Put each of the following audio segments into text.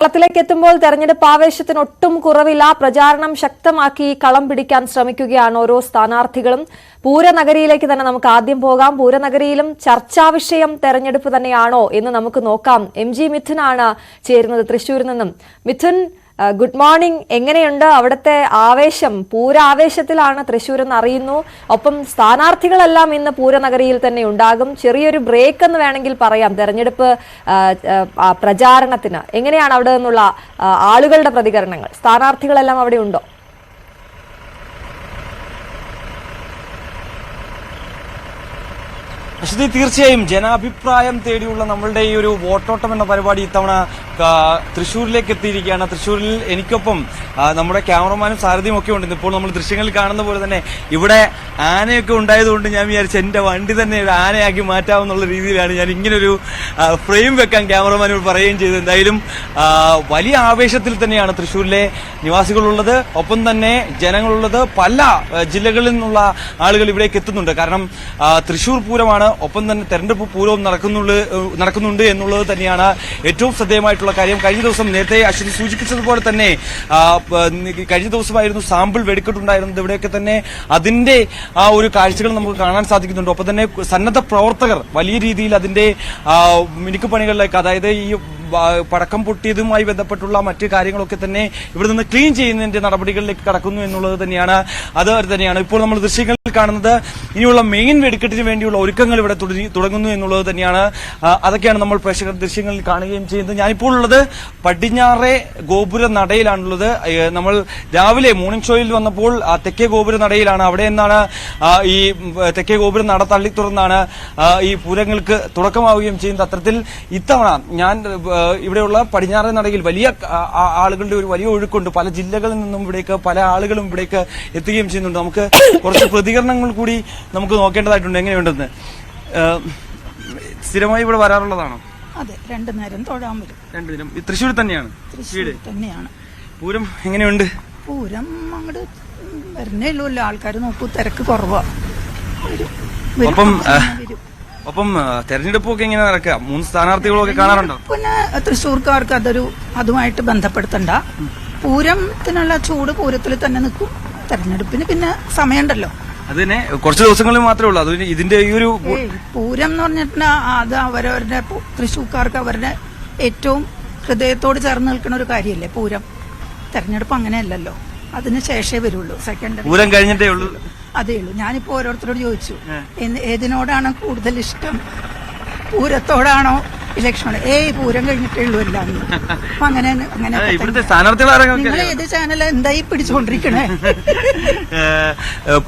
കളത്തിലേക്ക് എത്തുമ്പോൾ തെരഞ്ഞെടുപ്പ് ആവേശത്തിന് ഒട്ടും കുറവില്ല. പ്രചാരണം ശക്തമാക്കി കളം പിടിക്കാൻ ശ്രമിക്കുകയാണ് ഓരോ സ്ഥാനാർത്ഥികളും. പൂരനഗരിയിലേക്ക് തന്നെ നമുക്ക് ആദ്യം പോകാം. പൂരനഗരിയിലും ചർച്ചാ വിഷയം തെരഞ്ഞെടുപ്പ് തന്നെയാണോ എന്ന് നമുക്ക് നോക്കാം. എം ജി മിഥുനാണ് ചേരുന്നത് തൃശൂരിൽ നിന്നും. മിഥുൻ ഗുഡ് മോർണിംഗ് എങ്ങനെയുണ്ട്? അവിടുത്തെ ആവേശം പൂരാവേശത്തിലാണ് തൃശ്ശൂർ എന്ന് അറിയുന്നു. ഒപ്പം സ്ഥാനാർത്ഥികളെല്ലാം ഇന്ന് പൂരനഗരിയിൽ തന്നെ ഉണ്ടാകും. ചെറിയൊരു ബ്രേക്ക് എന്ന് വേണമെങ്കിൽ പറയാം. തെരഞ്ഞെടുപ്പ് പ്രചാരണത്തിന് എങ്ങനെയാണ് അവിടെ നിന്നുള്ള ആളുകളുടെ പ്രതികരണങ്ങൾ? സ്ഥാനാർത്ഥികളെല്ലാം അവിടെ ഉണ്ടോ? അശ്വതി തീർച്ചയായും ജനാഭിപ്രായം തേടിയുള്ള നമ്മളുടെ ഈ ഒരു വോട്ടോട്ടം എന്ന പരിപാടി ഇത്തവണ തൃശ്ശൂരിലേക്ക് എത്തിയിരിക്കുകയാണ്. തൃശ്ശൂരിൽ എനിക്കൊപ്പം നമ്മുടെ ക്യാമറമാനും സാരഥിയും ഒക്കെ ഉണ്ട്. ഇപ്പോൾ നമ്മൾ ദൃശ്യങ്ങളിൽ കാണുന്ന പോലെ തന്നെ ഇവിടെ ആനയൊക്കെ ഉണ്ടായതുകൊണ്ട് ഞാൻ വിചാരിച്ചു എന്റെ വണ്ടി തന്നെ ഒരു ആനയാക്കി മാറ്റാമെന്നുള്ള രീതിയിലാണ് ഞാൻ ഇങ്ങനൊരു ഫ്രെയിം വെക്കാൻ ക്യാമറമാനോട് പറയുകയും ചെയ്തത്. എന്തായാലും വലിയ ആവേശത്തിൽ തന്നെയാണ് തൃശ്ശൂരിലെ നിവാസികളുള്ളത്. ഒപ്പം തന്നെ ജനങ്ങളുള്ളത് പല ജില്ലകളിൽ നിന്നുള്ള ആളുകൾ ഇവിടേക്ക് എത്തുന്നുണ്ട്. കാരണം തൃശ്ശൂർ പൂരമാണ്. ഒപ്പം തന്നെ തെരഞ്ഞെടുപ്പ് പൂരവും നടക്കുന്നുള്ളു നടക്കുന്നുണ്ട് എന്നുള്ളത് തന്നെയാണ് ഏറ്റവും ശ്രദ്ധേയമായിട്ടുള്ള കാര്യം കഴിഞ്ഞ ദിവസം നേരത്തെ അശ്വതി സൂചിപ്പിച്ചതുപോലെ തന്നെ കഴിഞ്ഞ ദിവസമായിരുന്നു സാമ്പിൾ വെടിക്കെട്ടുണ്ടായിരുന്നത്. ഇവിടെയൊക്കെ തന്നെ അതിന്റെ ആ ഒരു കാഴ്ചകൾ നമുക്ക് കാണാൻ സാധിക്കുന്നുണ്ട്. ഒപ്പം തന്നെ സന്നദ്ധ പ്രവർത്തകർ വലിയ രീതിയിൽ അതിന്റെ മിനുക്ക് മിനുക്കുപണികളിലേക്ക് അതായത് ഈ പടക്കം പൊട്ടിയതുമായി ബന്ധപ്പെട്ടുള്ള മറ്റ് കാര്യങ്ങളൊക്കെ തന്നെ ഇവിടെ നിന്ന് ക്ലീൻ ചെയ്യുന്നതിന്റെ നടപടികളിലേക്ക് കടക്കുന്നു എന്നുള്ളത് തന്നെയാണ്. അത് തന്നെയാണ്. ഇപ്പോൾ നമ്മൾ ദൃശ്യങ്ങളിൽ കാണുന്നത്. ഇനിയുള്ള മെയിൻ വെടിക്കെട്ടിന് വേണ്ടിയുള്ള ഒരുക്കങ്ങൾ ഇവിടെ തുടങ്ങുന്നു എന്നുള്ളത് തന്നെയാണ്. അതൊക്കെയാണ് നമ്മൾ പ്രേക്ഷകർ ദൃശ്യങ്ങളിൽ കാണുകയും ചെയ്യുന്നത്. ഞാനിപ്പോൾ ഉള്ളത് പടിഞ്ഞാറെ ഗോപുര നടയിലാണുള്ളത്. നമ്മൾ രാവിലെ മോർണിംഗ് ഷോയിൽ വന്നപ്പോൾ തെക്കേ ഗോപുര നടയിലാണ്. അവിടെ നിന്നാണ് ഈ തെക്കേ ഗോപുര നട തള്ളി തുറന്നാണ് ഈ പൂരങ്ങൾക്ക് തുടക്കമാവുകയും ചെയ്യുന്നത്. അത്തരത്തിൽ ഇത്തവണ ഞാൻ ഇവിടെയുള്ള പടിഞ്ഞാറേ നടയിൽ വലിയ ആളുകളുടെ ഒരു വലിയ ഒഴുക്കുണ്ട്. പല ജില്ലകളിൽ നിന്നും ഇവിടേക്ക് പല ആളുകളും ഇവിടേക്ക് എത്തുകയും ചെയ്യുന്നുണ്ട്. നമുക്ക് കുറച്ച് പ്രതികരണങ്ങൾ കൂടി നമുക്ക് നോക്കേണ്ടതായിട്ടുണ്ട്. എങ്ങനെയുണ്ടെന്ന്? സ്ഥിരമായി ഇവിടെ വരാറുള്ളതാണോ? അതെ രണ്ടു നേരം തൊഴാൻ വരും. രണ്ടു നേരം. തൃശ്ശൂർ തന്നെയാണ്. തൃശ്ശൂർ തന്നെയാണ്. പൂരം എങ്ങനെയുണ്ട്? പൂരം അങ്ങോട്ട് വരുന്നേ ഉള്ളൂ. ആൾക്കാർ നോക്കൂ തിരക്ക് കുറവാ. ഒപ്പം ഒപ്പം തെരഞ്ഞെടുപ്പൊക്കെ എങ്ങനെ നടക്കുക? മൂന്ന് സ്ഥാനാർത്ഥികളൊക്കെ കാണാറുണ്ടോ? പിന്നെ തൃശ്ശൂർക്കാർക്ക് അതൊരു അതുമായിട്ട് ബന്ധപ്പെടുത്തണ്ട. പൂരത്തിനുള്ള ചൂട് പൂരത്തിൽ തന്നെ നിൽക്കും. തെരഞ്ഞെടുപ്പിന് പിന്നെ സമയമുണ്ടല്ലോ. അത് തന്നെ കുറച്ച് ദിവസങ്ങളിൽ മാത്രമേ ഉള്ളൂ. അത് ഇതിന്റെ ഈ ഒരു പൂരം എന്ന് പറഞ്ഞിട്ടുണ്ടെങ്കിൽ അത് അവരവരുടെ തൃശ്ശൂക്കാർക്ക് അവരുടെ ഏറ്റവും ഹൃദയത്തോട് ചേർന്ന് നിൽക്കുന്ന ഒരു കാര്യമല്ലേ പൂരം? തെരഞ്ഞെടുപ്പ് അങ്ങനെയല്ലല്ലോ. അതിന് ശേഷേ വരുള്ളൂ. സെക്കൻഡ് പൂരം കഴിഞ്ഞിട്ടേ ഉള്ളൂ. അതേ ഉള്ളൂ. ഞാനിപ്പോ ഓരോരുത്തരോട് ചോദിച്ചു. ഏതിനോടാണ് കൂടുതൽ ഇഷ്ടം? പൂരത്തോടാണോ? ഇലക്ഷൻ ഏയ് പൂരം കഴിഞ്ഞിട്ടേ ഉള്ളൂ എല്ലാം. അപ്പൊ അങ്ങനെ അങ്ങനെ ഇവിടുത്തെ നിങ്ങൾ ഏത് ചാനൽ എന്തായി ഏഹ്,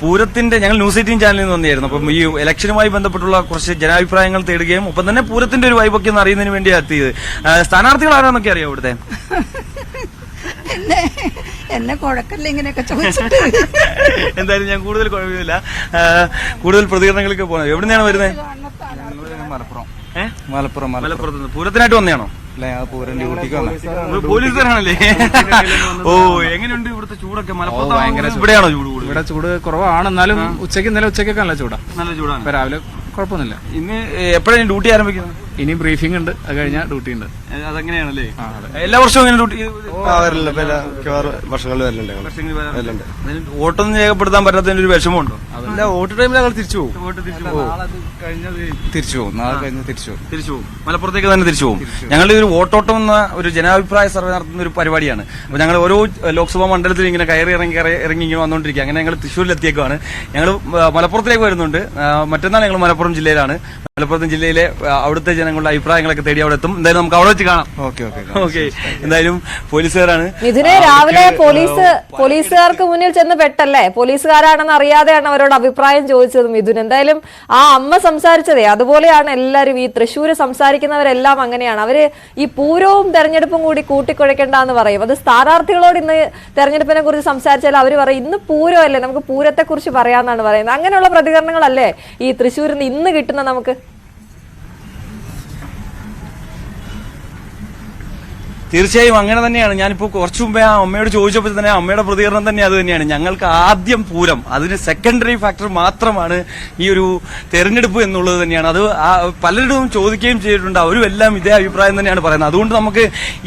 പൂരത്തിന്റെ ഞങ്ങൾ ന്യൂസ് എയ്റ്റീൻ ചാനലിൽ നിന്ന് വന്നിരുന്നു അപ്പം ഈ ഇലക്ഷനുമായി ബന്ധപ്പെട്ടുള്ള കുറച്ച് ജനാഭിപ്രായങ്ങൾ തേടുകയും ഒപ്പം തന്നെ പൂരത്തിന്റെ ഒരു വൈബൊക്കെ ഒന്ന് അറിയുന്നതിന് വേണ്ടി എത്തിയത്. സ്ഥാനാർത്ഥികൾ ആരാന്നൊക്കെ അറിയാം ഇവിടുത്തെ? എന്നെ എന്നെ കുഴക്കല്ല ഇങ്ങനെയൊക്കെ ചോദിച്ചിട്ട്? എന്തായാലും ഞാൻ കൂടുതൽ കുഴപ്പമില്ല കൂടുതൽ പ്രതികരണങ്ങൾക്ക് പോകണം. എവിടെ നിന്നാണ് വരുന്നത് മലപ്പുറം. മലപ്പുറം മലപ്പുറത്ത് നിന്ന് പൂരത്തിനായിട്ട് വന്നതാണോ അല്ല ഞാൻ പൂരം ഡ്യൂട്ടിക്ക് വന്ന പോലീസുകാരാണല്ലേ? ഓ എങ്ങനെയുണ്ട് ഇവിടുത്തെ ചൂടൊക്കെ? മലപ്പുറത്ത് ഭയങ്കര. ഇവിടെയാണോ ചൂട് കൂടുതൽ ഇവിടെ ചൂട് കുറവാണ്. എന്നാലും ഉച്ചയ്ക്ക് ഇന്നലെ ഉച്ചയ്ക്കൊക്കെ നല്ല ചൂടാ. നല്ല ചൂടാണ്. രാവിലെ കുഴപ്പമൊന്നുമില്ല. ഇന്ന് എപ്പോഴാണ് ഡ്യൂട്ടി ആരംഭിക്കുന്നത്? ഇനി ബ്രീഫിംഗ് ഉണ്ട്. അത് കഴിഞ്ഞാൽ ഡ്യൂട്ടി ഉണ്ട്. അതങ്ങനെയാണല്ലേ? എല്ലാ വർഷവും ഇങ്ങനെ ഡ്യൂട്ടി വർഷങ്ങളിൽ വരലുണ്ട്. വോട്ടൊന്നും രേഖപ്പെടുത്താൻ പറ്റാത്തതിന്റെ ഒരു വിഷമമുണ്ടോ? അല്ല വോട്ട് ടൈമിൽ ഞങ്ങൾ തിരിച്ചു പോകും. തിരിച്ചു തിരിച്ചു പോകും. നാളെ കഴിഞ്ഞ് തിരിച്ചു പോകും. തിരിച്ചു പോകും. മലപ്പുറത്തേക്ക് തന്നെ തിരിച്ചു പോകും. ഞങ്ങളുടെ ഒരു വോട്ടോട്ടം എന്ന ഒരു ജനാഭിപ്രായ സർവേ നടത്തുന്ന ഒരു പരിപാടിയാണ്. അപ്പൊ ഞങ്ങൾ ഓരോ ലോക്സഭാ മണ്ഡലത്തിൽ ഇങ്ങനെ കയറി ഇറങ്ങി കയറി ഇറങ്ങി ഇങ്ങനെ വന്നുകൊണ്ടിരിക്കുക അങ്ങനെ ഞങ്ങൾ തൃശ്ശൂരിലെത്തിയേക്കാണ് ഞങ്ങൾ മലപ്പുറത്തേക്ക് വരുന്നുണ്ട്. മറ്റന്നാൾ ഞങ്ങൾ മലപ്പുറം ജില്ലയിലാണ്. മലപ്പുറം ജില്ലയിലെ അവിടുത്തെ അവിടുത്തെ ജനങ്ങളുടെ അഭിപ്രായങ്ങളൊക്കെ തേടി അവിടെ എത്തും. എന്തായാലും നമുക്ക് അവിടെ വെച്ച് കാണാം. Okay okay okay. എന്തായാലും പോലീസുകാരാണ്. ഇതിനെ രാവിലെ പോലീസ് പോലീസുകാർക്ക് മുന്നിൽ ചെന്ന് പെട്ടല്ലേ? പോലീസുകാരാണെന്ന് അറിയാതെയാണ് അവരോട് അഭിപ്രായം ചോദിച്ചത് മിഥുൻ. എന്തായാലും ആ അമ്മ സംസാരിച്ചതേ അതുപോലെയാണ് എല്ലാരും ഈ തൃശ്ശൂര് സംസാരിക്കുന്നവരെല്ലാം അങ്ങനെയാണ്. അവർ ഈ പൂരവും തെരഞ്ഞെടുപ്പും കൂടി കൂട്ടിക്കുഴയ്ക്കേണ്ടെന്ന് പറയും. അത് സ്ഥാനാർത്ഥികളോട് ഇന്ന് തെരഞ്ഞെടുപ്പിനെ കുറിച്ച് സംസാരിച്ചാൽ അവർ പറയും ഇന്ന് പൂരമല്ലേ? നമുക്ക് പൂരത്തെ കുറിച്ച് പറയാന്നാണ് പറയുന്നത്. അങ്ങനെയുള്ള പ്രതികരണങ്ങളല്ലേ ഈ തൃശ്ശൂരിൽ നിന്ന് ഇന്ന് കിട്ടുന്ന നമുക്ക്? തീർച്ചയായും അങ്ങനെ തന്നെയാണ്. ഞാനിപ്പോ കുറച്ചു മുമ്പേ ആ അമ്മയോട് ചോദിച്ചപ്പോൾ തന്നെ അമ്മയുടെ പ്രതികരണം തന്നെ അത് തന്നെയാണ്. ഞങ്ങൾക്ക് ആദ്യം പൂരം അതിന് സെക്കൻഡറി ഫാക്ടർ മാത്രമാണ് ഈ ഒരു തെരഞ്ഞെടുപ്പ് എന്നുള്ളത് തന്നെയാണ്. അത് പലരും പലരിടവും ചോദിക്കുകയും ചെയ്തിട്ടുണ്ട്. അവരും എല്ലാം ഇതേ അഭിപ്രായം തന്നെയാണ് പറയുന്നത്. അതുകൊണ്ട് നമുക്ക്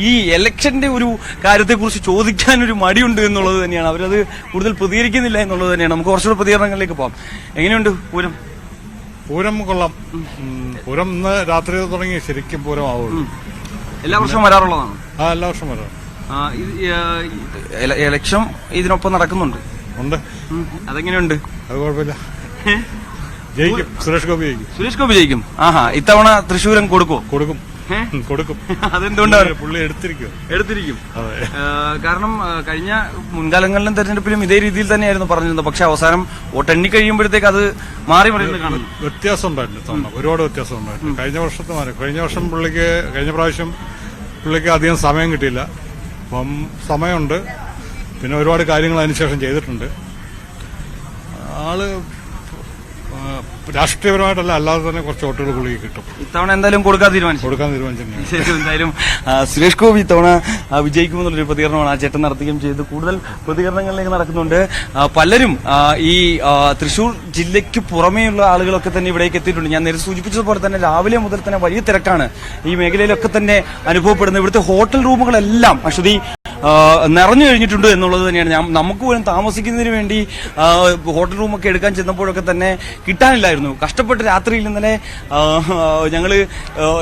ഈ ഇലക്ഷന്റെ ഒരു കാര്യത്തെക്കുറിച്ച് ചോദിക്കാൻ ഒരു മടിയുണ്ട് എന്നുള്ളത് തന്നെയാണ്. അവരത് കൂടുതൽ പ്രതികരിക്കുന്നില്ല എന്നുള്ളത് തന്നെയാണ്. നമുക്ക് കുറച്ചുകൂടെ പ്രതികരണങ്ങളിലേക്ക് പോകാം എങ്ങനെയുണ്ട് പൂരം? പൂരം കൊള്ളാം. പൂരം ഇന്ന് രാത്രി തുടങ്ങി ശരിക്കും പൂരം ആവുള്ളൂ എല്ലാ വർഷവും വരാറുള്ളതാണ്. ആ എല്ലാ വർഷവും വരാം ആ, ഇത്, ഇലക്ഷൻ ഇതിനൊപ്പം നടക്കുന്നുണ്ട്. ഉണ്ട്. ഉം. അതെങ്ങനെയുണ്ട്? അത് കുഴപ്പമില്ല. ജയിക്കും. സുരേഷ് ഗോപി ജയിക്കും. സുരേഷ് ഗോപി ജയിക്കും. ആഹാ ഇത്തവണ തൃശ്ശൂരം കൊടുക്കോ കൊടുക്കും. ഏ? ഉം, കൊടുക്കും. അതെന്തുകൊണ്ടാണ്? പുള്ളി എടുത്തിരിക്കും എടുത്തിരിക്കും. അതെ. കാരണം കഴിഞ്ഞ മുൻകാലങ്ങളിലും തെരഞ്ഞെടുപ്പിലും ഇതേ രീതിയിൽ തന്നെയായിരുന്നു പറഞ്ഞിരുന്നത്. പക്ഷെ അവസാനം വോട്ടെണ്ണി കഴിയുമ്പോഴത്തേക്ക് അത് മാറി മറിയുന്നത് കാണുന്നു. വ്യത്യാസം ഉണ്ടായിട്ടുണ്ട് തവണ ഒരുപാട് വ്യത്യാസം ഉണ്ടായിട്ടുണ്ട്. കഴിഞ്ഞ വർഷത്തെ മാറി. കഴിഞ്ഞ വർഷം പുള്ളിക്ക് കഴിഞ്ഞ പ്രാവശ്യം പുള്ളിക്ക് അധികം സമയം കിട്ടിയില്ല. അപ്പം സമയമുണ്ട്. പിന്നെ ഒരുപാട് കാര്യങ്ങൾ അതിനുശേഷം ചെയ്തിട്ടുണ്ട്. ആൾ രാഷ്ട്രീയപരമായിട്ടല്ല അല്ലാതെ തന്നെ കുറച്ച് വോട്ടുകൾ പുള്ളിക്ക് കിട്ടും. ഇത്തവണ എന്തായാലും കൊടുക്കാൻ തീരുമാനിച്ചു. കൊടുക്കാൻ തീരുമാനിച്ചിട്ടുണ്ട് ശരി, എന്തായാലും ആ, സുരേഷ് ഗോപി ഇത്തവണ ആ, വിജയിക്കുമെന്നുള്ളൊരു പ്രതികരണമാണ് ആ ചേട്ടൻ നടത്തുകയും ചെയ്ത്. കൂടുതൽ പ്രതികരണങ്ങളിലേക്ക് നടക്കുന്നുണ്ട്. ആ, പലരും ആ, ഈ ആ, തൃശൂർ ജില്ലയ്ക്ക് പുറമേയുള്ള ആളുകളൊക്കെ തന്നെ ഇവിടേക്ക് എത്തിയിട്ടുണ്ട്. ഞാൻ നേരത്തെ സൂചിപ്പിച്ചതുപോലെ തന്നെ രാവിലെ മുതൽ തന്നെ വലിയ തിരക്കാണ് ഈ മേഖലയിലൊക്കെ തന്നെ അനുഭവപ്പെടുന്നത്. ഇവിടുത്തെ ഹോട്ടൽ റൂമുകളെല്ലാം അശ്വതി നിറഞ്ഞു കഴിഞ്ഞിട്ടുണ്ട് എന്നുള്ളത് തന്നെയാണ്. ഞാൻ നമുക്ക് പോലും താമസിക്കുന്നതിന് വേണ്ടി ഹോട്ടൽ റൂമൊക്കെ എടുക്കാൻ ചെന്നപ്പോഴൊക്കെ തന്നെ കിട്ടാനില്ലായിരുന്നു. കഷ്ടപ്പെട്ട് രാത്രിയിൽ ഇന്നലെ ആ, ഞങ്ങൾ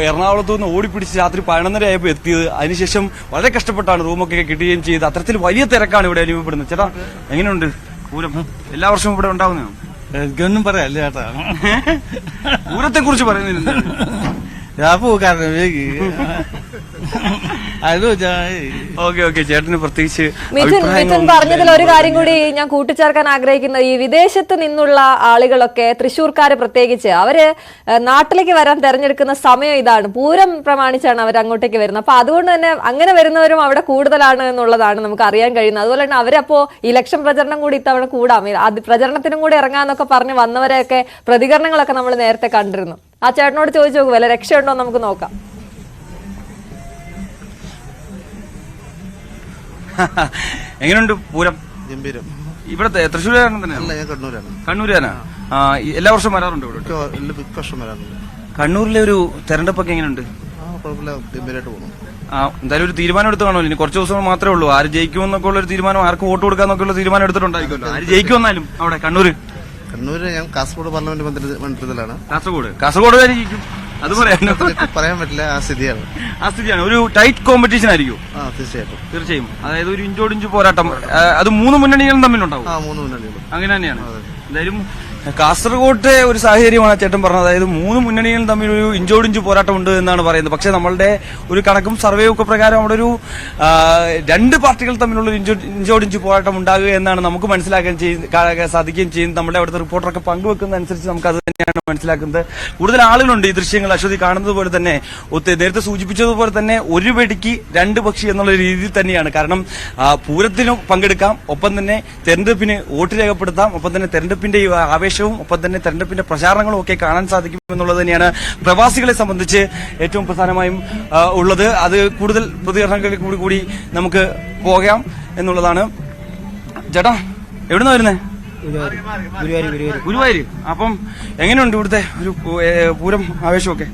എറണാകുളത്തു നിന്ന് ഓടിപ്പിടിച്ച് രാത്രി പതിനൊന്നര ആയപ്പോൾ എത്തിയത്. അതിനുശേഷം വളരെ കഷ്ടപ്പെട്ടാണ് റൂമൊക്കെ കിട്ടുകയും ചെയ്ത്. അത്തരത്തിൽ വലിയ തിരക്കാണ് ഇവിടെ അനുഭവപ്പെടുന്നത്. ചേട്ടാ എങ്ങനെയുണ്ട്? പൂരം? എല്ലാ വർഷവും ഇവിടെ ഉണ്ടാവുന്നതാണ്? എനിക്കൊന്നും പറയാല്ല ചേട്ടാ. പൂരത്തെ കുറിച്ച് പറയുന്നില്ല. ഞാൻ അത് ഓക്കെ ഓക്കെ ചേട്ടന് പ്രത്യേകിച്ച് മിഥുൻ മിഥുൻ പറഞ്ഞതിൽ ഒരു കാര്യം കൂടി ഞാൻ കൂട്ടിച്ചേർക്കാൻ ആഗ്രഹിക്കുന്നത് ഈ വിദേശത്ത് നിന്നുള്ള ആളുകളൊക്കെ തൃശ്ശൂർക്കാര് പ്രത്യേകിച്ച് അവർ നാട്ടിലേക്ക് വരാൻ തെരഞ്ഞെടുക്കുന്ന സമയം ഇതാണ്. പൂരം പ്രമാണിച്ചാണ് അവർ അങ്ങോട്ടേക്ക് വരുന്നത്. അപ്പൊ അതുകൊണ്ട് തന്നെ അങ്ങനെ വരുന്നവരും അവിടെ കൂടുതലാണ് എന്നുള്ളതാണ് നമുക്ക് അറിയാൻ കഴിയുന്നത്. അതുപോലെ തന്നെ അവരപ്പോ ഇലക്ഷൻ പ്രചരണം കൂടി ഇത്തവണ കൂടാം. അത് പ്രചരണത്തിനും കൂടി ഇറങ്ങാന്നൊക്കെ പറഞ്ഞ് വന്നവരെയൊക്കെ പ്രതികരണങ്ങളൊക്കെ നമ്മൾ നേരത്തെ കണ്ടിരുന്നു. ആ ചേട്ടനോട് ചോദിച്ചു നോക്കും വല്ല രക്ഷയുണ്ടോ ഉണ്ടോ നമുക്ക് നോക്കാം. എങ്ങനെയുണ്ട് പൂരം? ഗംഭീരം. ഇവിടത്തെ തൃശ്ശൂരുകാരൻ തന്നെയാണ്? അല്ല ഞാൻ കണ്ണൂരാണ്. കണ്ണൂരാനാ ആ ഈ എല്ലാ വർഷവും വരാറുണ്ട് ഇവിടെ? മിക്ക എല്ലാ മിക്ക വർഷം വരാറുണ്ട്. കണ്ണൂരിലെ ഒരു തെരഞ്ഞെടുപ്പൊക്കെ എങ്ങനെയുണ്ട് ആ കുഴപ്പമില്ല ഗംഭീരമായിട്ട് പോകുന്നു ആ എന്തായാലും ഒരു തീരുമാനം എടുത്ത് കാണുമല്ലോ. ഇനി കുറച്ച് ദിവസം മാത്രമേ ഉള്ളൂ. ആര് ജയിക്കുമെന്നൊക്കെ ഉള്ള ഒരു തീരുമാനം ആർക്ക് വോട്ട് കൊടുക്കാന്നൊക്കെ ഉള്ള തീരുമാനം എടുത്തിട്ടുണ്ടായിരിക്കുമല്ലോ ആര് ജയിക്കുമെന്നാലും അവിടെ കണ്ണൂര്. കണ്ണൂര് ഞാൻ കാസർഗോഡ് പാർലമെന്റ് മണ്ഡല- മണ്ഡലത്തിലാണ് കാസർഗോഡ്. കാസർഗോഡ് ആര് അത് പറയാം. പറയാൻ പറ്റില്ല. ആ സ്ഥിതിയാണ്. ആ സ്ഥിതിയാണ്. ഒരു ടൈറ്റ് കോമ്പറ്റീഷൻ ആയിരിക്കും. ആ തീർച്ചയായിട്ടും. തീർച്ചയായും. അതായത് ഒരു ഇഞ്ചോടിഞ്ച് പോരാട്ടം. അത് മൂന്ന് മുന്നണികളും തമ്മിലുണ്ടാവും. ആ മൂന്ന് മുന്നണികളും. അങ്ങനെ തന്നെയാണ്. എന്തായാലും കാസർഗോട്ടെ ഒരു സാഹചര്യമാണ് ചേട്ടൻ പറഞ്ഞത്. അതായത് മൂന്ന് മുന്നണികളും തമ്മിൽ ഒരു ഇഞ്ചോടിഞ്ച് പോരാട്ടമുണ്ട് എന്നാണ് പറയുന്നത്. പക്ഷേ നമ്മളുടെ ഒരു കണക്കും സർവേ ഒക്കെ പ്രകാരം അവിടെ ഒരു രണ്ട് പാർട്ടികൾ തമ്മിലുള്ള ഇഞ്ചോടിഞ്ച് പോരാട്ടം ഉണ്ടാകുക എന്നാണ് നമുക്ക് മനസ്സിലാക്കാൻ സാധിക്കുകയും ചെയ്യുന്നത്. നമ്മുടെ അവിടുത്തെ റിപ്പോർട്ടറൊക്കെ പങ്കുവെക്കുന്ന അനുസരിച്ച് നമുക്ക് അത് തന്നെയാണ് മനസ്സിലാക്കുന്നത്. കൂടുതൽ ആളുകളുണ്ട് ഈ ദൃശ്യങ്ങൾ അശ്വതി കാണുന്നത് പോലെ തന്നെ നേരത്തെ സൂചിപ്പിച്ചതുപോലെ തന്നെ ഒരു വെടിക്ക് രണ്ട് പക്ഷി എന്നുള്ള രീതിയിൽ തന്നെയാണ്. കാരണം പൂരത്തിനും പങ്കെടുക്കാം. ഒപ്പം തന്നെ തെരഞ്ഞെടുപ്പിന് വോട്ട് രേഖപ്പെടുത്താം. ഒപ്പം തന്നെ തെരഞ്ഞെടുപ്പിന്റെ ഈ ആവേശവും ഒപ്പം തന്നെ തെരഞ്ഞെടുപ്പിന്റെ പ്രചാരണങ്ങളും ഒക്കെ കാണാൻ സാധിക്കും എന്നുള്ളത് തന്നെയാണ് പ്രവാസികളെ സംബന്ധിച്ച് ഏറ്റവും പ്രധാനമായും ഉള്ളത്. അത് കൂടുതൽ പ്രതികരണങ്ങളിൽ കൂടി കൂടി നമുക്ക് പോകാം എന്നുള്ളതാണ്. ചേട്ടാ എവിടുന്നാ വരുന്നേ? ഗുരുവായൂര് അപ്പം എങ്ങനെയുണ്ട് ഇവിടുത്തെ ഒരു പൂരം ആവേശമൊക്കെ?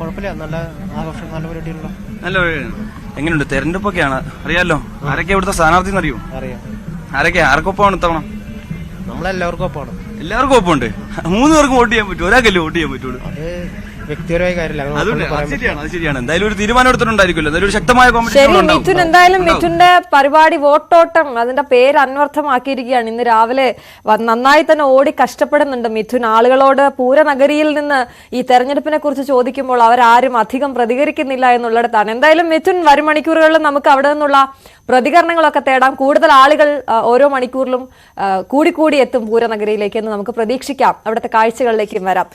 കുഴപ്പമില്ല. നല്ല ആഘോഷം നല്ല പരിപാടിയുള്ള നല്ല വഴിയാണ്. എങ്ങനെയുണ്ട്? തെരഞ്ഞെടുപ്പൊക്കെയാണ്. അറിയാലോ. ആരൊക്കെ ഇവിടുത്തെ സ്ഥാനാർത്ഥി എന്നറിയോ? അറിയാം. ആരൊക്കെ? ആർക്കൊപ്പമാണ് ഇത്തവണ? നമ്മളെല്ലാവർക്കും ഒപ്പമാണ്. എല്ലാവർക്കും ഒപ്പമുണ്ട് മൂന്ന് പേർക്കും വോട്ട് ചെയ്യാൻ പറ്റും. ഒരാൾക്കല്ലേ വോട്ട് ചെയ്യാൻ പറ്റുള്ളൂ. വ്യക്തിപരമായ കാര്യമില്ല. അങ്ങനെ അതുകൊണ്ട് ഒന്നും അത് ശരിയാണ്. അത് ശരിയാണ്. എന്തായാലും ഒരു തീരുമാനം എടുത്തിട്ടുണ്ടായിരിക്കുമല്ലോ എന്തായാലും ഒരു ശക്തമായ ശരി കോമ്പറ്റീഷൻ മിഥുൻ എന്തായാലും മിഥുന്റെ പരിപാടി വോട്ടോട്ടം അതിന്റെ പേര് അന്വർത്ഥമാക്കിയിരിക്കുകയാണ്. ഇന്ന് രാവിലെ വ- നന്നായി തന്നെ ഓടി കഷ്ടപ്പെടുന്നുണ്ട് മിഥുൻ. ആളുകളോട് പൂരനഗരിയിൽ നിന്ന് ഈ തെരഞ്ഞെടുപ്പിനെ കുറിച്ച് ചോദിക്കുമ്പോൾ അവരാരും അധികം പ്രതികരിക്കുന്നില്ല എന്നുള്ളിടത്താണ്. എന്തായാലും മിഥുൻ വരും മണിക്കൂറുകളിൽ നമുക്ക് അവിടെ നിന്നുള്ള പ്രതികരണങ്ങളൊക്കെ തേടാം. കൂടുതൽ ആളുകൾ ആ, ഓരോ മണിക്കൂറിലും ആ, കൂടിക്കൂടി എത്തും പൂരനഗരിയിലേക്ക് എന്ന് നമുക്ക് പ്രതീക്ഷിക്കാം. അവിടുത്തെ കാഴ്ചകളിലേക്കും വരാം.